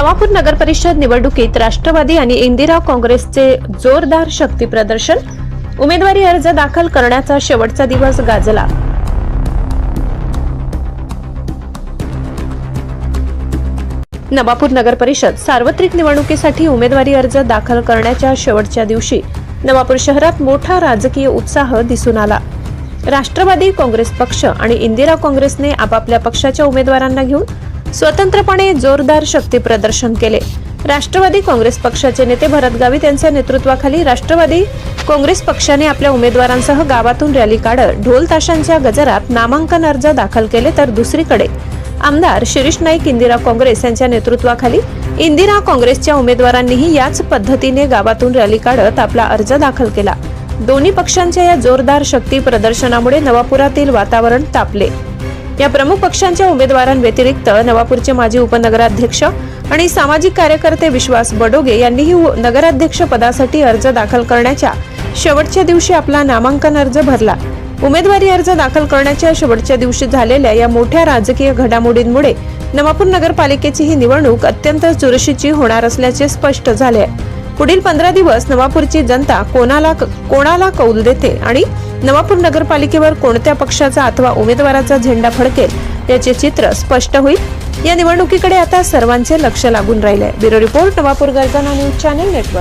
नवापूर नगर परिषद निवडणुकीत राष्ट्रवादी आणि इंदिरा काँग्रेसचे जोरदार शक्ती प्रदर्शन उमेदवारी अर्ज दाखल करण्याचा शेवटचा दिवस गाजला. नवापूर नगर परिषद सार्वत्रिक निवडणुकीसाठी उमेदवारी अर्ज दाखल करण्याच्या शेवटच्या दिवशी नवापूर शहरात मोठा राजकीय उत्साह दिसून आला. राष्ट्रवादी काँग्रेस पक्ष आणि इंदिरा काँग्रेसने आपापल्या पक्षाच्या उमेदवारांना घेऊन स्वतंत्रपणे जोरदार शक्ती प्रदर्शन केले. राष्ट्रवादी काँग्रेस पक्षाचे नेते भरत गावित यांच्या नेतृत्वाखाली राष्ट्रवादी काँग्रेस पक्षाने आपल्या उमेदवारांसह गावातून रॅली काढत ढोल ताशांच्या गजरात नामांकन अर्ज दाखल केले तर दुसरीकडे. आमदार शिरीष नाईक इंदिरा काँग्रेस यांच्या नेतृत्वाखाली इंदिरा काँग्रेसच्या उमेदवारांनीही याच पद्धतीने गावातून रॅली काढत आपला अर्ज दाखल केला. दोन्ही पक्षांच्या या जोरदार शक्ती प्रदर्शनामुळे नवापुरातील वातावरण तापले. या प्रमुख पक्षांच्या उमेदवारांव्यतिरिक्त नवापूरचे माजी उपनगराध्यक्ष आणि सामाजिक कार्यकर्ते विश्वास बडोगे यांनीही उ- नगराध्यक्ष पदासाठी अर्ज दाखल करण्याच्या शेवटच्या दिवशी आपला नामांकन अर्ज भरला. उमेदवारी अर्ज दाखल करण्याच्या शेवटच्या दिवशी झालेल्या या मोठ्या राजकीय घडामोडींमुळे नवापूर नगरपालिकेची ही निवडणूक अत्यंत चुरशीची होणार असल्याचे स्पष्ट झाले आहे. पुढील पंधरा दिवस नवापूरची जनता कोणाला कोणाला कौल देते आणि नवापूर नगरपालिकेवर कोणत्या पक्षाचा अथवा उमेदवाराचा झेंडा फडकेल याचे चित्र स्पष्ट होईल. या निवडणुकीकडे आता सर्वांचे लक्ष लागून राहिले ब्युरो रिपोर्ट नवापूर गर्जना न्यूज चॅनेल नेटवर्क.